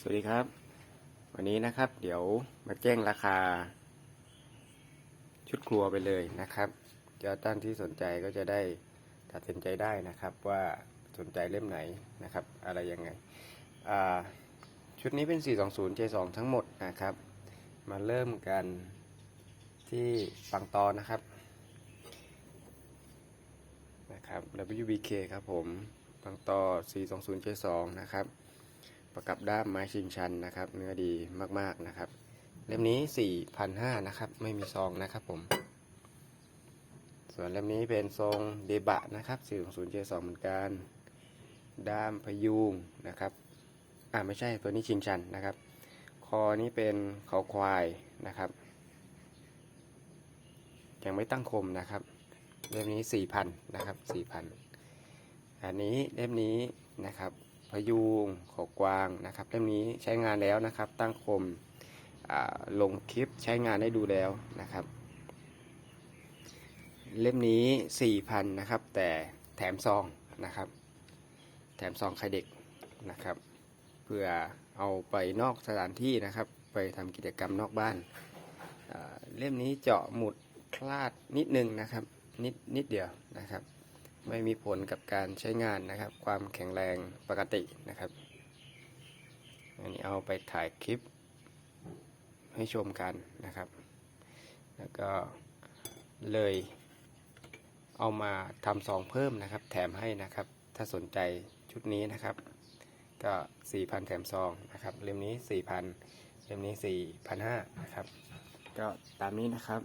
สวัสดีครับ วันนี้นะครับ เดี๋ยวมาแจ้งราคา ชุดครัวไปเลยนะครับจ้าท่านที่สนใจก็จะได้ตัดสินใจได้นะครับ ว่าสนใจเล่มไหนนะครับ อะไรยังไงชุดนี้เป็น 420 J2 ทั้งหมดนะครับ มาเริ่มกันที่ปังตอนนะครับนะครับ WBK ครับผมปังตอ420 J2 นะครับ ประกับด้ามไม้ชิงชันนะครับ เนื้อดีมากๆนะครับ เล่มนี้4,500นะครับ ไม่มีซองนะครับผม ส่วนเล่มนี้เป็นทรงเดบะนะครับ420 J2 เหมือนกัน ด้ามพยุงนะครับ อ่าไม่ใช่ตัวนี้ชิงชันนะครับ คอนี้เป็นเขาควายนะครับยังไม่ตั้งคมนะครับ เล่มนี้4,000นะครับ4,000อันนี้เล่มนี้นะครับ พยุงขอกวางนะครับเล่มนี้ใช้งานแล้วนะครับ ตั้งคมลงคลิปใช้งานได้ดูแล้วนะครับ เล่มนี้ 4,000 นะครับ แต่แถมซองนะครับ แถมซองไข่เด็กนะครับ เพื่อเอาไปนอกสถานที่นะครับ ไปทำกิจกรรมนอกบ้าน เล่มนี้เจาะหมุดคลาดนิดนึงนะครับ นิดนิดเดียวนะครับ ไม่มีผลกับการใช้งานนะครับ ความแข็งแรงปกตินะครับ อันนี้เอาไปถ่ายคลิปให้ชมกันนะครับ แล้วก็เลยเอามาทำซองเพิ่มนะครับ แถมให้นะครับ ถ้าสนใจชุดนี้นะครับ ก็ 4,000 แถมซองนะครับ เล่มนี้ 4,000 เล่มนี้ 4,500 นะครับ ก็ตามนี้นะครับ